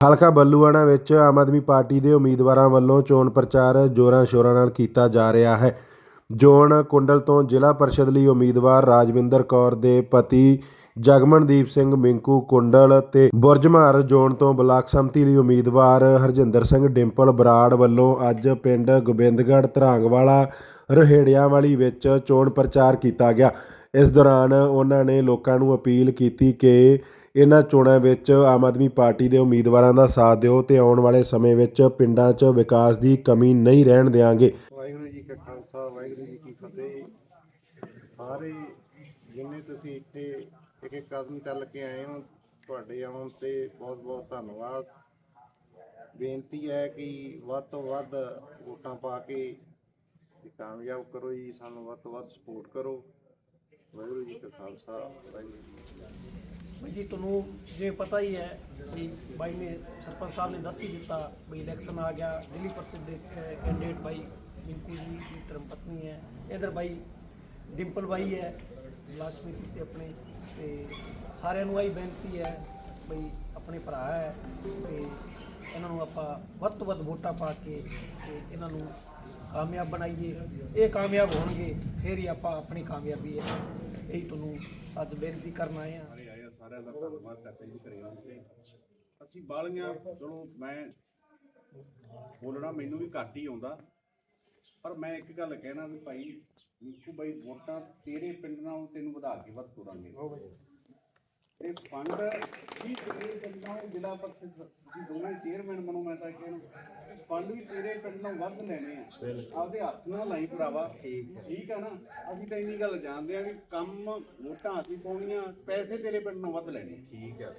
ਹਲਕਾ ਬੱਲੂਆਣਾ ਵਿੱਚ ਆਮ ਆਦਮੀ ਪਾਰਟੀ ਦੇ ਉਮੀਦਵਾਰਾਂ ਵੱਲੋਂ ਚੋਣ ਪ੍ਰਚਾਰ ਜ਼ੋਰਾਂ ਸ਼ੋਰਾਂ ਨਾਲ ਕੀਤਾ ਜਾ ਰਿਹਾ ਹੈ। ਜੋਨ ਕੁੰਡਲ ਤੋਂ ਜ਼ਿਲ੍ਹਾ ਪਰਿਸ਼ਦ ਲਈ ਉਮੀਦਵਾਰ ਰਾਜਵਿੰਦਰ ਕੌਰ ਦੇ ਪਤੀ ਜਗਮਨਦੀਪ ਸਿੰਘ ਮਿੰਕੂ ਕੁੰਡਲ ਤੇ ਬੁਰਜਮਾਰ ਜੋਨ ਤੋਂ ਬਲਾਕ ਸੰਮਤੀ ਲਈ ਉਮੀਦਵਾਰ ਹਰਜਿੰਦਰ ਸਿੰਘ ਡਿੰਪਲ ਬਰਾੜ ਵੱਲੋਂ ਅੱਜ ਪਿੰਡ ਗੋਬਿੰਦਗੜ੍ਹ ਧਰਾਂਗਵਾਲਾरहेੜਿਆਂ ਵਾਲੀ ਵਿੱਚ ਚੋਣ ਪ੍ਰਚਾਰ ਕੀਤਾ ਗਿਆ। ਇਸ ਦੌਰਾਨ ਉਹਨਾਂ ਨੇ ਲੋਕਾਂ ਨੂੰ ਅਪੀਲ ਕੀਤੀ ਕਿ ਇਹਨਾਂ ਚੋਣਾਂ ਵਿੱਚ ਆਮ ਆਦਮੀ ਪਾਰਟੀ ਦੇ ਉਮੀਦਵਾਰਾਂ ਦਾ ਸਾਥ ਦਿਓ ਤੇ ਆਉਣ ਵਾਲੇ ਸਮੇਂ ਵਿੱਚ ਪਿੰਡਾਂ 'ਚ ਵਿਕਾਸ ਦੀ ਕਮੀ ਨਹੀਂ ਰਹਿਣ ਦੇਵਾਂਗੇ ਵਾਹਿਗੁਰੂ ਜੀ ਕਾ ਖਾਲਸਾ, ਵਾਹਿਗੁਰੂ ਜੀ ਕੀ ਫਤਿਹ। ਸਾਰੇ ਜਿੰਨੇ ਤੁਸੀਂ ਇੱਥੇ ਇੱਕ ਇੱਕ ਕਦਮ ਚੱਲ ਕੇ ਆਏ ਹੋ, ਤੁਹਾਡੇ ਆਉਣ ਤੇ ਬਹੁਤ ਬਹੁਤ ਧੰਨਵਾਦ। ਬੇਨਤੀ ਹੈ ਕਿ ਵੱਧ ਤੋਂ ਵੱਧ ਵੋਟਾਂ ਪਾ ਕੇ ਕਾਮਯਾਬ ਕਰੋ ਜੀ, ਸਾਨੂੰ ਵੱਧ ਤੋਂ ਵੱਧ ਸਪੋਰਟ ਕਰੋ। ਵਾਹਿਗੁਰੂ ਜੀ ਕਾ ਖਾਲਸਾ, ਵਾਹਿਗੁਰੂ ਜੀ ਕੀ ਫਤਿਹ। ਭਾਈ ਜੀ ਤੁਹਾਨੂੰ ਜੇ ਪਤਾ ਹੀ ਹੈ ਵੀ ਬਾਈ ਨੇ ਸਰਪੰਚ ਸਾਹਿਬ ਨੇ ਦੱਸ ਹੀ ਦਿੱਤਾ ਵੀ ਇਲੈਕਸ਼ਨ ਆ ਗਿਆ, ਦਿੱਲੀ ਪਰਿषद ਕੈਂਡੀਡੇਟ ਬਾਈ ਰਿੰਕੂ ਜੀ ਦੀ ਧਰਮ ਪਤਨੀ ਹੈ। ਇਧਰ ਬਾਈ ਡਿੰਪਲ ਬਾਈ ਹੈ ਲਾਸ਼ਮੀ ਤੇ ਆਪਣੇ ਤੇ ਸਾਰਿਆਂ ਨੂੰ ਆਹੀ ਬੇਨਤੀ ਹੈ ਬਈ ਆਪਣੇ ਭਰਾ ਹੈ ਤੇ ਇਹਨਾਂ ਨੂੰ ਆਪਾਂ ਵੱਧ ਤੋਂ ਵੱਧ ਵੋਟਾਂ ਪਾ ਕੇ ਤੇ ਇਹਨਾਂ ਨੂੰ ਕਾਮਯਾਬ ਬਣਾਈਏ। ਇਹ ਕਾਮਯਾਬ ਹੋਣਗੇ, ਫਿਰ ਹੀ ਆਪਾਂ ਆਪਣੀ ਕਾਮਯਾਬੀ ਹੈ। ਇਹੀ ਤੁਹਾਨੂੰ ਅੱਜ ਬੇਨਤੀ ਕਰਨ ਆਏ ਹਾਂ। ਸਾਰਿਆਂ ਦਾ ਧੰਨਵਾਦ ਕਰਦੇ ਜੀ ਘਰੇ ਆਉਣ ਤੇ ਅਸੀਂ ਬਾਲੀਆਂ ਚਲੋ ਮੈਂ ਬੋਲਣਾ ਮੈਨੂੰ ਵੀ ਘੱਟ ਹੀ ਆਉਂਦਾ। ਪਰ ਮੈਂ ਇੱਕ ਗੱਲ ਕਹਿਣਾ ਵੀ ਭਾਈ ਨਿੱਕੂ ਬਾਈ ਵੋਟਾਂ ਤੇਰੇ ਪਿੰਡ ਨਾਲ ਤੈਨੂੰ ਵਧਾ ਕੇ ਵੱਧ ਤੋਰਾਂਗੇ ਤੇ ਫੰਡ ਵੀ ਤੇਰੇ ਪਿੰਡ ਨਾਲ ਜ਼ਿਲ੍ਹਾ ਪਰਿਸ਼ਦ ਤੁਸੀਂ ਦੋਵੇਂ ਚੇਅਰਮੈਨ ਬਣੋ ਮੈਂ ਤਾਂ ਕਹਿਣਾ। ਫੰਡ ਵੀ ਤੇਰੇ ਪਿੰਡ ਨਾਲ ਵੱਧ ਲੈਣੇ ਆ। ਆਪਦੇ ਹੱਥ ਨਾਲ ਲਾਈ ਭਰਾਵਾ। ਠੀਕ ਆ ਨਾ? ਅਸੀਂ ਤਾਂ ਇੰਨੀ ਗੱਲ ਜਾਣਦੇ ਆ ਵੀ ਕੰਮ ਵੋਟਾਂ ਅਸੀਂ ਪਾਉਣੀਆਂ ਪੈਸੇ ਤੇਰੇ ਪਿੰਡ ਨਾਲ ਵੱਧ ਲੈਣੇ ਠੀਕ ਆ।